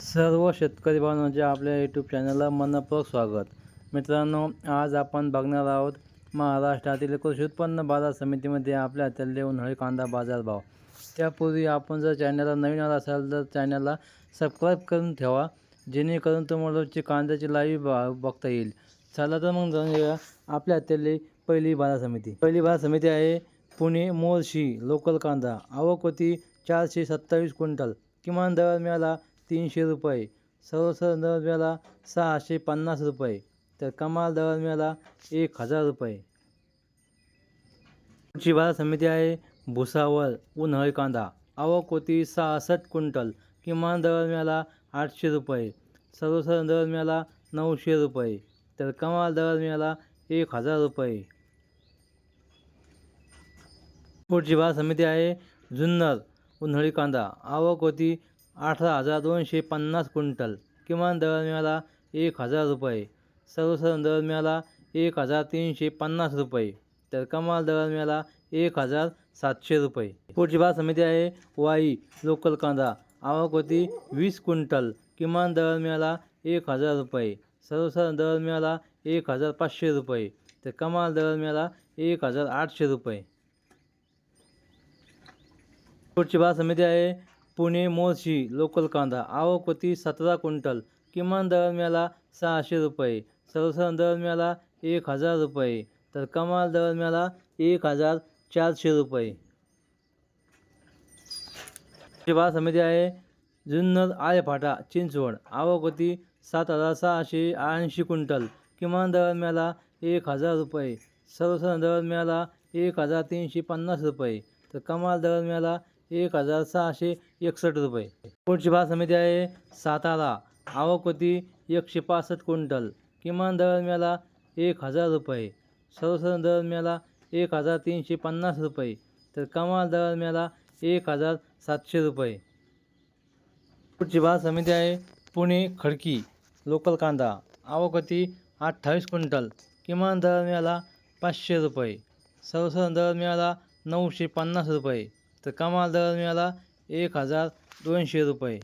सर्व शेतकरी बांधवांचे आपल्या यूट्यूब चॅनलला मनपूर्वक स्वागत. मित्रांनो आज आपण बघणार आहोत महाराष्ट्रातील कृषी उत्पन्न बाजार समितीमध्ये आपल्या हातातले उन्हाळी कांदा बाजारभाव त्यापूर्वी आपण जर चॅनलला नवीन आला असाल तर चॅनलला सबस्क्राईब करून ठेवा जेणेकरून तुम्हाला रोजची कांद्याची लाईव्ह बा बघता येईल. चला तर मग जाऊन घेऊया आपल्या हातातली पहिली बाजार समिती. पहिली बाजार समिती आहे पुणे मोर्शी लोकल कांदा. आवक होती चारशे सत्तावीस क्विंटल. किमान दर मिळाला तीनशे रुपये. सर्वसाधारण दर मिळाला सहाशे पन्नास रुपये. तर कमाल दर मिळाला एक हजार रुपये. पुढची बाजार समिती आहे भुसावळ उन्हाळी कांदा. आवक होती सहासष्ट क्विंटल. किमान दर मिळाला आठशे रुपये. सर्वसाधारण दर मिळाला नऊशे रुपये. तर कमाल दर मिळाला एक हजार रुपये. पुढची बाजार समिती आहे जुन्नर उन्हाळी कांदा. आवक होती अठरा हजार दोनशे पन्नास क्विंटल. किमान दर मिळाला एक हजार रुपये. सर्वसाधारण दर मिळाला एक हजार तीनशे पन्नास रुपये. तर कमाल दर मिळाला एक हजार सातशे रुपये. पुढची बाजार समिती आहे वाई लोकल कांदा. आवक होती वीस क्विंटल. किमान दर मिळाला एक हजार रुपये. सर्वसाधारण दर मिळाला एक हजार पाचशे रुपये. तर कमाल दर मिळाला एक हजार आठशे रुपये. पुढची बाजार समिती आहे पुणे मोर्शी लोकल कांदा आवक होती सतरा क्विंटल. किमान दर मिळाला सहाशे रुपये. सर्वसाधारण दर मिळाला एक हजार रुपये. तर कमाल दर मिळाला एक हजार चारशे रुपये. बाजार समिती आहे जुन्नर आळेफाटा चिंचवड. आवक होती सात हजार सहाशे ऐंशी क्विंटल. किमान दर मिळाला एक हजार रुपये. सर्वसाधारण दर मिळाला एक हजार तीनशे पन्नास रुपये. तर कमाल दर मिळाला एक हजार सहाशे एकसष्ट रुपये. पुढची भाव समिती आहे सातारा. आवक होती एकशे पासष्ट क्विंटल. किमान दर मिळाला एक हजार रुपये. सर्वसाधारण दर मिळाला एक हजार तीनशे पन्नास रुपये. तर कमाल दर मिळाला एक हजार सातशे रुपये. पुढची भाव समिती आहे पुणे खडकी लोकल कांदा. आवक होती अठ्ठावीस क्विंटल. किमान दर मिळाला पाचशे रुपये. सर्वसाधारण दर मिळाला नऊशे पन्नास रुपये. तर कमाल दर मिळाला एक हजार दोनशे रुपये.